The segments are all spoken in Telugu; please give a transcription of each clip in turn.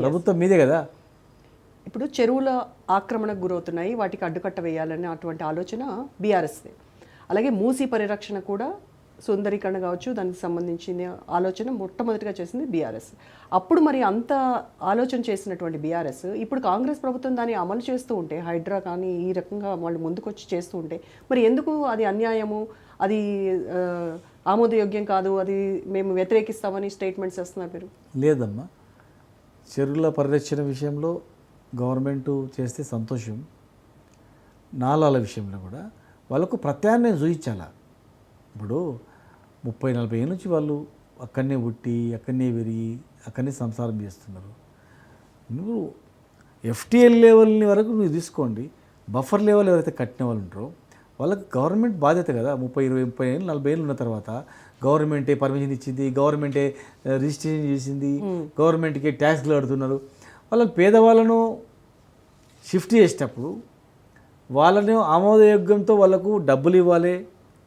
ప్రభుత్వం మీదే కదా? ఇప్పుడు చెరువుల ఆక్రమణకు గురవుతున్నాయి వాటికి అడ్డుకట్ట వేయాలనే అటువంటి ఆలోచన బీఆర్ఎస్దే. అలాగే మూసీ పరిరక్షణ కూడా సుందరీకరణ కావచ్చు దానికి సంబంధించిన ఆలోచన మొట్టమొదటిగా చేసింది బీఆర్ఎస్. అప్పుడు మరి అంత ఆలోచన చేసినటువంటి బీఆర్ఎస్ ఇప్పుడు కాంగ్రెస్ ప్రభుత్వం దాన్ని అమలు చేస్తూ ఉంటే హైడ్రా కానీ ఈ రకంగా వాళ్ళు ముందుకొచ్చి చేస్తూ ఉంటే మరి ఎందుకు అది అన్యాయము? అది ఆమోదయోగ్యం కాదు అది మేము వ్యతిరేకిస్తామని స్టేట్మెంట్స్ చేస్తున్నారు మీరు? లేదమ్మా. చెరువుల పరిరక్షణ విషయంలో గవర్నమెంట్ చేస్తే సంతోషం. నాలాల విషయంలో కూడా వాళ్ళకు ప్రత్యామ్నాయం చూపించాల? ఇప్పుడు ముప్పై నలభై ఏళ్ళ నుంచి వాళ్ళు అక్కడనే పుట్టి అక్కడనే పెరిగి అక్కడనే సంసారం చేస్తున్నారు. నువ్వు ఎఫ్టీఎల్ లెవెల్ని వరకు నువ్వు తీసుకోండి. బఫర్ లెవెల్ ఎవరైతే కట్టిన వాళ్ళు ఉంటారో వాళ్ళకి గవర్నమెంట్ బాధ్యత కదా. ముప్పై ఇరవై ముప్పై ఏళ్ళు నలభై ఏళ్ళు ఉన్న తర్వాత గవర్నమెంటే పర్మిషన్ ఇచ్చింది గవర్నమెంటే రిజిస్ట్రేషన్ చేసింది గవర్నమెంట్కి ట్యాక్స్లు కడుతున్నారు. వాళ్ళని పేదవాళ్ళను షిఫ్ట్ చేసేటప్పుడు వాళ్ళని ఆమోదయోగ్యంతో వాళ్ళకు డబ్బులు ఇవ్వాలి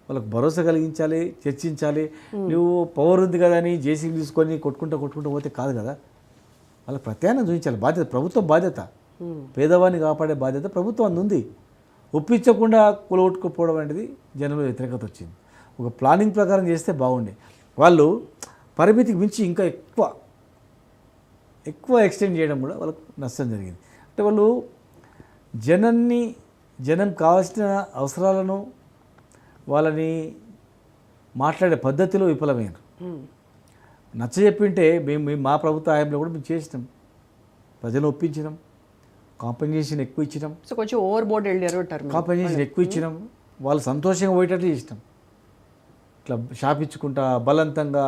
వాళ్ళకు భరోసా కలిగించాలి చర్చించాలి. నువ్వు పవర్ ఉంది కదా అని జేసీబీ తీసుకొని కొట్టుకుంటూ కొట్టుకుంటూ పోతే కాదు కదా. వాళ్ళకి ప్రత్యామ్నాయం చూపించాలి. బాధ్యత ప్రభుత్వం బాధ్యత. పేదవాడిని కాపాడే బాధ్యత ప్రభుత్వం అందు ఉంది. ఒప్పించకుండా కూలగొట్టుకుపోవడం అనేది జనంలో వ్యతిరేకత వచ్చింది. ఒక ప్లానింగ్ ప్రకారం చేస్తే బాగుండే. వాళ్ళు పరిమితికి మించి ఇంకా ఎక్కువ ఎక్కువ ఎక్స్టెండ్ చేయడం కూడా వాళ్ళకు నష్టం జరిగింది. అంటే వాళ్ళు జనాన్ని జనం కావాల్సిన అవసరాలను వాళ్ళని మాట్లాడే పద్ధతిలో విఫలమైనారు నచ్చ చెప్పింటే మేము మేము మా ప్రభుత్వ హయాంలో కూడా మేము చేసినాం. ప్రజలు ఒప్పించినాం. కాంపెన్సేషన్ ఎక్కువ ఇచ్చినాం సో కొంచెం ఓవర్ బోర్డ్ వెళ్ళారు. కాంపెన్సేషన్ ఎక్కువ ఇచ్చినాం వాళ్ళు సంతోషంగా పోయేటట్లు చేసినాం. ఇట్లా షాపించుకుంటా బలవంతంగా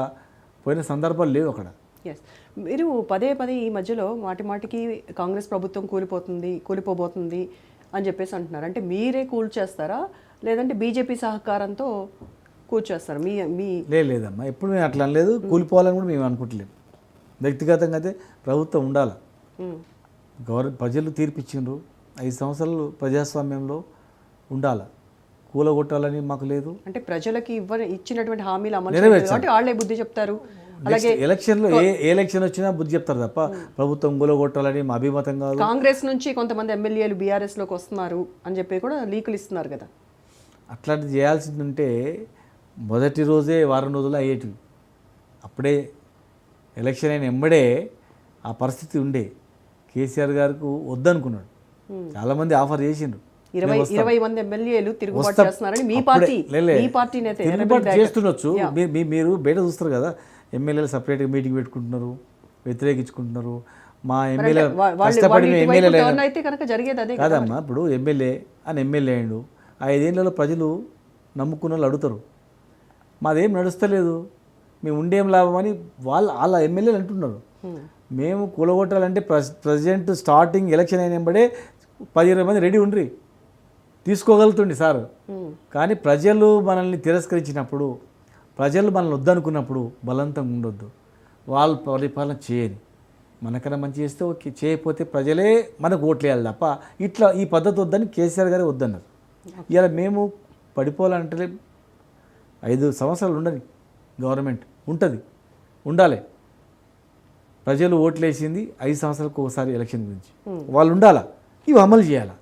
పోయిన సందర్భాలు లేవు అక్కడ. ఎస్ మీరు పదే పదే ఈ మధ్యలో మాటి మాటికి కాంగ్రెస్ ప్రభుత్వం కూలిపోతుంది కూలిపోబోతుంది అని చెప్పేసి అంటున్నారు. అంటే మీరే కూల్చేస్తారా? లేదంటే బీజేపీ సహకారంతో కూల్చేస్తారా? మీ మీ లేదు లేదమ్మా. ఎప్పుడు మేము అట్లా అనలేదు. కూలిపోవాలని కూడా మేము అనుకుంటలేము వ్యక్తిగతంగా అయితే ప్రభుత్వం ఉండాలి? మ్, గవర్న ప్రజలు తీర్పిచ్చిండ్రు. ఐదు సంవత్సరాలు ప్రజాస్వామ్యంలో ఉండాలి. కూలగొట్టాలని మాకు లేదు. అంటే ప్రజలకి ఇవ్వ ఇచ్చినటువంటి హామీలు అమలు కాబట్టి వాళ్ళే బుద్ధి చెప్తారు. అలాగే ఎలక్షన్లో ఏ ఏ ఎలక్షన్ వచ్చినా బుద్ధి చెప్తారు తప్ప ప్రభుత్వం కూలగొట్టాలని మా అభిమతం కాదు. కాంగ్రెస్ నుంచి కొంతమంది ఎమ్మెల్యేలు బీఆర్ఎస్లోకి వస్తున్నారు అని చెప్పి కూడా లీకులు ఇస్తున్నారు కదా. అట్లాంటిది చేయాల్సింది ఉంటే మొదటి రోజే వారం రోజులు అయ్యేటివి. అప్పుడే ఎలక్షన్ అయిన ఎంబడే ఆ పరిస్థితి ఉండే. కేసీఆర్ గారికి వద్దనుకున్నాడు. చాలామంది ఆఫర్ చేసిండ్రు. ఇరవై మంది ఎమ్మెల్యేలు తిరుగుబాటు వస్తా- చేస్తున్నారని మీ అప్పుడే- పార్టీ లేలే. మీ పార్టీ నేత తిరుగుబాటు చేస్తుండొచ్చు. మీరు బయట చూస్తారు కదా ఎమ్మెల్యేలు సపరేట్గా మీటింగ్ పెట్టుకుంటున్నారు వ్యతిరేకించుకుంటున్నారు. మా ఎమ్మెల్యే కష్టపడి కదా. కాదమ్మా ఇప్పుడు ఎమ్మెల్యే అని ఎమ్మెల్యే అయ్యిండు. ఆ ఐదేళ్ళలో ప్రజలు నమ్ముకున్న వాళ్ళు అడుగుతారు. మాదేం నడుస్తలేదు. మేము ఉండేం లాభం అని వాళ్ళు వాళ్ళ ఎమ్మెల్యేలు అంటున్నారు. మేము కూలగొట్టాలంటే ప్రెస్ ప్రజెంట్ స్టార్టింగ్ ఎలక్షన్ అయిన వెంబడే పది ఇరవై మంది రెడీ ఉండ్రి. తీసుకోగలుగుతుండి సార్. కానీ ప్రజలు మనల్ని తిరస్కరించినప్పుడు ప్రజలు మనల్ని వద్దనుకున్నప్పుడు బలవంతంగా ఉండొద్దు. వాళ్ళు పరిపాలన చేయని. మనకన్నా మంచి చేస్తే ఓకే చేయకపోతే ప్రజలే మనకు ఓట్లు వేయాలి తప్ప ఇట్లా ఈ పద్ధతి వద్దని కేసీఆర్ గారే వద్దన్నారు. ఇలా మేము పడిపోవాలంటే ఐదు సంవత్సరాలు ఉండని గవర్నమెంట్ ఉంటుంది. ఉండాలి. ప్రజలు ఓట్లు వేసింది ఐదు సంవత్సరాలకు ఒకసారి ఎలక్షన్ గురించి. వాళ్ళు ఉండాలా? ఇవి అమలు చేయాలా?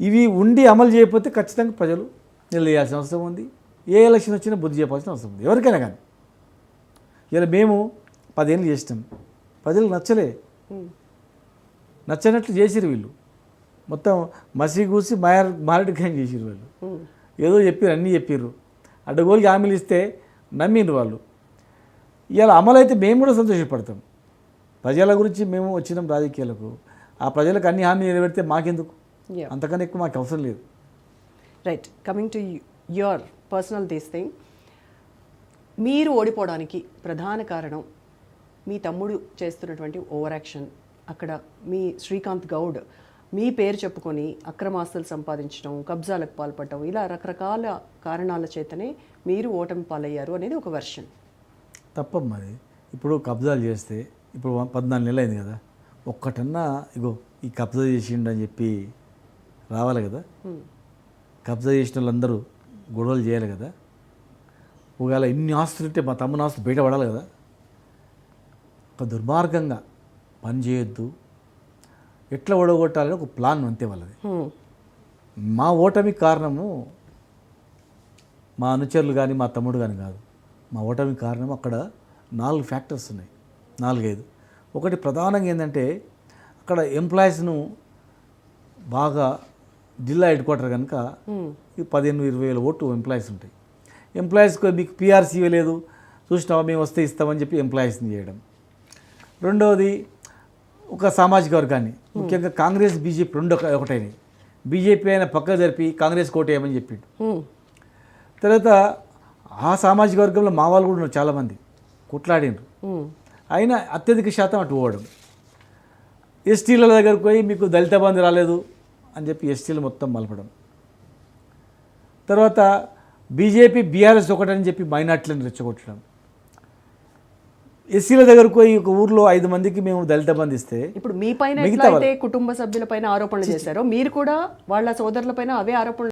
ఇవి ఉండి అమలు చేయకపోతే ఖచ్చితంగా ప్రజలు నిలదీయాల్సిన అవసరం ఉంది. ఏ ఎలక్షన్ వచ్చినా బుద్ధి చెప్పాల్సిన అవసరం ఉంది. ఎవరికైనా కానీ. ఇలా మేము పదేళ్ళు చేసినాం. ప్రజలకు నచ్చలే. మ్, నచ్చనట్లు చేసిరు వీళ్ళు. మొత్తం మసి కూసి మాయర్ మారడికాయం చేసిరు వాళ్ళు. మ్, ఏదో చెప్పారు అన్నీ చెప్పారు అడ్డగోలికి హామీలు ఇస్తే నమ్మిండ్రు వాళ్ళు. ఇలా అమలైతే మేము కూడా సంతోషపడతాం. ప్రజల గురించి మేము వచ్చినాం రాజకీయాలకు. ఆ ప్రజలకు అన్ని హామీలు నిలబెడితే మాకెందుకు. అంతకన్నా ఎక్కువ మాకు అవసరం లేదు. Right coming to your personal this thing మీరు ఓడిపోవడానికి ప్రధాన కారణం మీ తమ్ముడు చేస్తున్నటువంటి ఓవర్ యాక్షన్. అక్కడ మీ శ్రీకాంత్ గౌడ్ మీ పేరు చెప్పుకొని అక్రమాస్తులు సంపాదించడం కబ్జాలకు పాల్పడటం ఇలా రకరకాల కారణాల చేతనే మీరు ఓటమి పాలయ్యారు అనేది ఒక వెర్షన్. తప్ప మరి. ఇప్పుడు కబ్జాలు చేస్తే ఇప్పుడు పద్నాలుగు నెలలు అయింది కదా. ఒక్కటన్నా ఇగో ఈ కబ్జా చేసిండు అని చెప్పి రావాలి కదా. కబ్జా చేసిన వాళ్ళందరూ గొడవలు చేయాలి కదా. ఒకవేళ ఇన్ని ఆస్తులు ఉంటే మా తమ్ముని ఆస్తులు బయట పడాలి కదా. ఒక దుర్మార్గంగా పని చేయొద్దు. ఎట్లా ఓడగొట్టాలని ఒక ప్లాన్ అంతే వాళ్ళది. మా ఓటమికి కారణము మా అనుచరులు కానీ మా తమ్ముడు కానీ కాదు. మా ఓటమికి కారణం అక్కడ నాలుగు ఫ్యాక్టర్స్ ఉన్నాయి. నాలుగైదు. ఒకటి ప్రధానంగా ఏంటంటే అక్కడ ఎంప్లాయీస్ను బాగా జిల్లా హెడ్ క్వార్టర్ కనుక పదిహేను ఇరవై వేల ఓటు ఎంప్లాయీస్ ఉంటాయి. ఎంప్లాయీస్కి మీకు పిఆర్సీ ఇవ్వలేదు చూసినావా మేము వస్తే ఇస్తామని చెప్పి ఎంప్లాయీస్ని చేయడం. రెండవది ఒక సామాజిక వర్గాన్ని ముఖ్యంగా కాంగ్రెస్ బీజేపీ రెండు ఒక- ఒకటైనాయి. బీజేపీ అయినా పక్క జరిపి కాంగ్రెస్ కోటేయమని చెప్పిండు. తర్వాత ఆ సామాజిక వర్గంలో మా వాళ్ళు కూడా ఉన్నారు చాలామంది. కొట్లాడినరు. అయినా అత్యధిక శాతం అటు పోవడం. ఎస్టీల దగ్గరకు పోయి మీకు దళిత బంధు రాలేదు అని చెప్పి ఎస్టీలు మొత్తం మలపడం. తర్వాత బీజేపీ బీఆర్ఎస్ ఒకటని చెప్పి మైనార్టీలను రెచ్చగొట్టడం. ఎస్సీల దగ్గరకు పోయి ఒక ఊర్లో ఐదు మందికి మేము దళిత బంధు ఇస్తే ఇప్పుడు మీ పైన కుటుంబ సభ్యుల పైన ఆరోపణలు చేశారో మీరు కూడా వాళ్ళ సోదరుల పైన అవే ఆరోపణలు